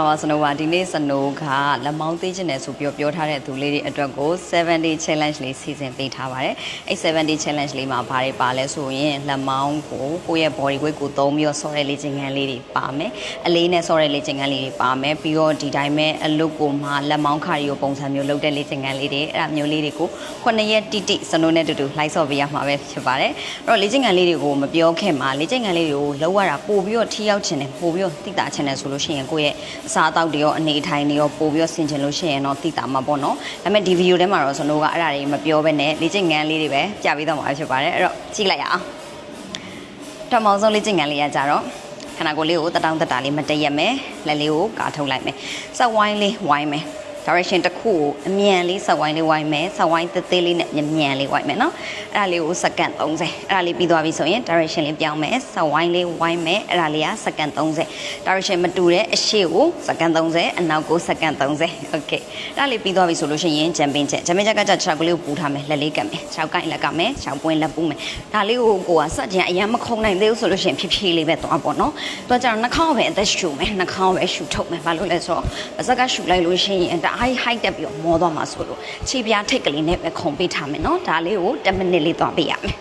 လာပါစနိုးပါဒီနေ့စနိုးကလက်မောင်းသေးခြင်းနဲ့ဆိုပြောပြောထားတဲ့သူလေးတွေအတွက်ကို7 day challenge လေးစီစဉ်ပေးထားပါတယ်အဲ့7 day challenge လေးမှာဘာတွေပါလဲဆိုရင်လက်မောင်းကိုကိုယ့်ရဲ့ body weight ကိုသုံးပြီးတော့ဆော်တဲ့လေ့ကျင့်ခန်းလေးတွေပါမယ်အလေးနဲ့ဆော်တဲ့လေ့ကျင့်ခန်းလေးတွေပါမယ်ပြီးတော့ဒီတိုင်းပဲအလုပ်ကိုမှလက်မောင်းခါရီကိုပုံစံမျိုးလုပ်တဲ့လေ့ကျင့်ခန်းလေးတွေအဲ့ဒါမျိုးလေးတွေကို9ရက်တိတိစနိုးနဲ့တူတူလိုက်ဆော့ပေးရမှာပဲဖြစ်ပါတယ်အဲ့တော့လေ့ကျင့်ခန်းလေးတွေကိုမပြောခင်မှာလေ့ကျင့်ခန်းလေးတွေကိုလောက်ရတာပို့ပြီးတော့ထိရောက်ခြင်းနဲ့ပို့ပြီးတော့တိတာခြင်းနဲ့ဆိုလို့ရှိရင်ကိုယ့်ရဲ့အစားအသောက်တွေရောအနေအထိုင်တွေရောပို့ပြီးတော့ဆင်ခြင်လို့ရှိရင်တော့တိတာမှာပေါ့နော်ဒါပေမဲ့ဒီဗီဒီယိုထဲမှာတော့စနိုးကအဲ့ဒါတွေမပြောဘဲနဲ့လေ့ကျင့်ခန်းလေးတွေပဲပြပေးတော့မှာဖြစ်ပါတယ်အဲ့တော့ကြည့်လိုက်ရအောင်ပထမဆုံးလေ့ကျင့်ခန်းလေးကကြတော့ခန္ဓာကိုယ်လေးကိုတတောင်းတတာလေးမတည့်ရက်မယ်လက်လေးကိုကာထုတ်လိုက်မယ်စက်ဝိုင်းလေးဝိုင်းမယ် direction တစ်ခုကိုအမြန်လေးဆက်ဝိုင်းလေးဝိုင်းမယ်ဆက်ဝိုင်းသေးသေးလေးနဲ့မြန်မြန်လေးဝိုင်းမယ်နော်အဲ့ဒါလေးကိုစက္ကန့်30အဲ့ဒါလေးပြီးသွားပြီဆိုရင် direction လေးပြောင်းမယ်ဆက်ဝိုင်းလေးဝိုင်းမယ်အဲ့ဒါလေးကစက္ကန့်30 direction မတူတဲ့အရှိကိုစက္ကန့်30အနောက်ကိုစက္ကန့်30 okay အဲ့ဒါလေးပြီးသွားပြီဆိုလို့ရှိရင် jumping jack jumping jack ကကြ6ကလေးကိုပူထားမယ်လက်လေးကပ်မယ်6ကိုက်လက်ကမယ်6ပွင့်လက်ပူးမယ်ဒါလေးကိုကိုကစက်ကြံအရင်မခုံနိုင်သေးဘူးဆိုလို့ရှိရင်ဖြည်းဖြည်းလေးပဲသွားပေါ့နော်တွားကြတော့နှာခေါင်းပဲအသက်ရှူမယ်နှာခေါင်းပဲရှူထုတ်မယ်ဘာလို့လဲဆိုတော့ပါစက်ကရှူလိုက်လို့ရှိရင်ဒါ high high တက်ပြီးတော့မောသွားမှာဆိုလို့ခြေပြားထိတ်ကလေးနဲ့ပဲခုံပေးထားမယ်နော်ဒါလေးကို10မိနစ်လေးသွားပေးရမယ်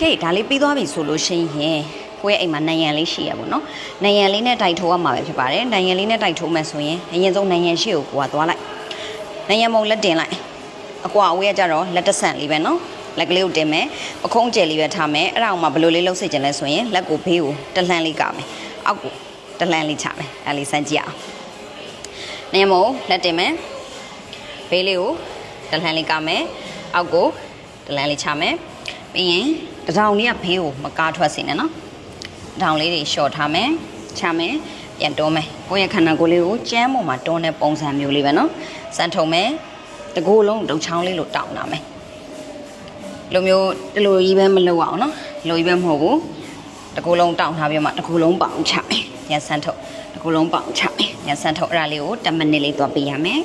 ကဲဒါလေးပြီးသွားပြီဆိုလို့ရှိရင်ကိုယ့်ရဲ့အိမ်မှာနံရံလေးရှိရပါတော့။နံရံလေးနဲ့တိုက်ထိုးရမှာပဲဖြစ်ပါတယ်။နံရံလေးနဲ့တိုက်ထိုးမယ်ဆိုရင်အရင်ဆုံးနံရံရှိကိုကိုကသွားလိုက်။နံရံမုံလက်တင်လိုက်။အကွာအဝေးကကြတော့လက်တဆန့်လေးပဲနော်။လက်ကလေးကိုတင်မယ်။ပခုံးကျယ်လေးပဲထားမယ်။အဲ့ဒါအောင်မှဘယ်လိုလေးလှုပ်စေချင်လဲဆိုရင်လက်ကိုဘေးကိုတလှမ်းလေးကမယ်။အောက်ကိုတလှမ်းလေးချမယ်။အဲ့လေးစမ်းကြည့်အောင်။ နင်းမုံလက်တင်မယ်ဘေးလေးကိုဒလန်လေးကမယ်အောက်ကိုဒလန်လေးချမယ်ပြီးရင်တထောင်လေးကဘေးကိုမကားထွက်စေနဲ့နော်တထောင်လေးတွေလျှော့ထားမယ်ချမယ်ပြန်တွန်းမယ်ကိုယ့်ရဲ့ခန္ဓာကိုယ်လေးကိုကျန်းပေါ်မှာတွန်းတဲ့ပုံစံမျိုးလေးပဲနော်စမ်းထုံမယ်တကိုယ်လုံးဒုံချောင်းလေးလိုတောင်းတာမယ်လိုမျိုးဒီလိုကြီးပဲမလုပ်အောင်နော်ဒီလိုကြီးပဲမဟုတ်ဘူးတကိုယ်လုံးတောင်းထားပြီးမှတကိုယ်လုံးပေါင်ချမယ် ပြန်စမ်းထုံတကိုယ်လုံးပေါအောင်ချမယ်ပြန်စမ်းထုံအဲ့ဒါလေးကို10မိနစ်လေးသွားပေးရမယ်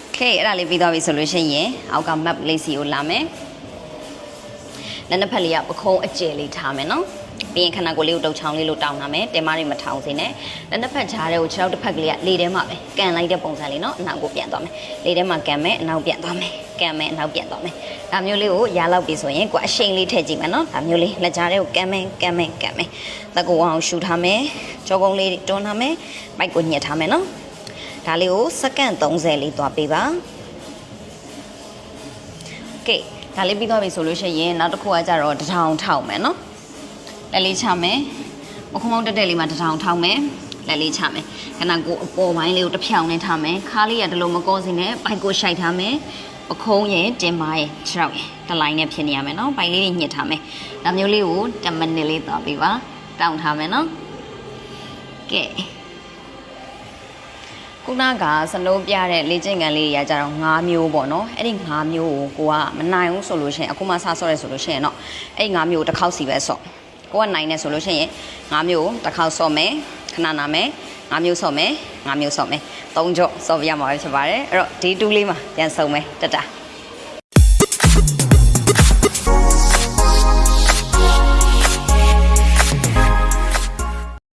โอเคအဲ့ဒါလေးပြီးသွားပြီဆိုလို့ရှိရင်အောက်က map လေးစီကိုလာမယ် လက်နှစ်ဖက်လေးကပခုံးအကျယ်လေးထားမယ်နော် ပြီးရင်ခန္ဓာကိုယ်လေးကိုတုပ်ချောင်းလေးလို့တောင်းနာမယ်တင်မတွေမထောင်စေနဲ့လက်နှစ်ဖက်ခြားတဲ့ကိုခြေထောက်တစ်ဖက်ကလေးကလေထဲမှာပဲကန်လိုက်တဲ့ပုံစံလေးနော်အနောက်ကိုပြန်သွားမယ်လေထဲမှာကန်မယ်အနောက်ပြန်သွားမယ်ကန်မယ်အနောက်ပြန်သွားမယ်ဒါမျိုးလေးကိုရလောက်ပြီဆိုရင်ကိုအရှိန်လေးထည့်ကြည့်မယ်နော်ဒါမျိုးလေးလက်ကြားတဲ့ကိုကန်မယ်ကန်မယ်ကန်မယ်သက်ကိုအောင်ရှူထားမယ်ကြောကုန်းလေးတွန်းထားမယ်ပိုက်ကိုညှက်ထားမယ်နော်ဒါလေးကိုစက္ကန့်30လေးသွားပေးပါကဲဒါလေးပြီးသွားပြီဆိုလို့ရှိရင်နောက်တစ်ခုကကြတော့တထောင်ထောက်မယ်နော် လက်လေးချမယ်ပခုံးမောင်းတက်တက်လေးမှာတထောင်ထောက်မယ်လက်လေးချမယ်ခဏကိုအပေါ်ပိုင်းလေးကိုတစ်ဖြောင်နဲ့ထားမယ်ခါလေးကဒီလိုမကောစင်းနဲ့ဘိုက်ကိုရှိုက်ထားမယ်ပခုံးရဲ့တင်ပါရဲ့ခြေထောက်ရဲ့တလိုင်းနဲ့ဖြစ်နေရမယ်နော်ဘိုက်လေးတွေညှစ်ထားမယ်ဒါမျိုးလေးကို10မိနစ်လေးသွားပေးပါတောင်းထားမယ်နော်ကဲခုနကစနိုးပြတဲ့လေ့ကျင့်ခန်းလေးတွေကကြတော့၅မျိုးပေါ့နော်အဲ့ဒီ၅မျိုးကိုကိုကမနိုင်ဘူးဆိုလို့ရှိရင်အခုမှစဆော့ရဲဆိုလို့ရှိရင်တော့အဲ့ဒီ၅မျိုးကိုတစ်ခေါက်စီပဲဆော့ ကိုကနိုင်နေဆိုလို့ရှိရင်၅မျိုးကိုတစ်ခေါက်ဆော့မယ်ခဏနာမယ်၅မျိုးဆော့မယ်၅မျိုးဆော့မယ်၃ကြော့ဆော့ပြရမှာပဲဖြစ်ပါတယ်အဲ့တော့ဒီ2လေးမှာပြန်စုံမယ်တက်တာ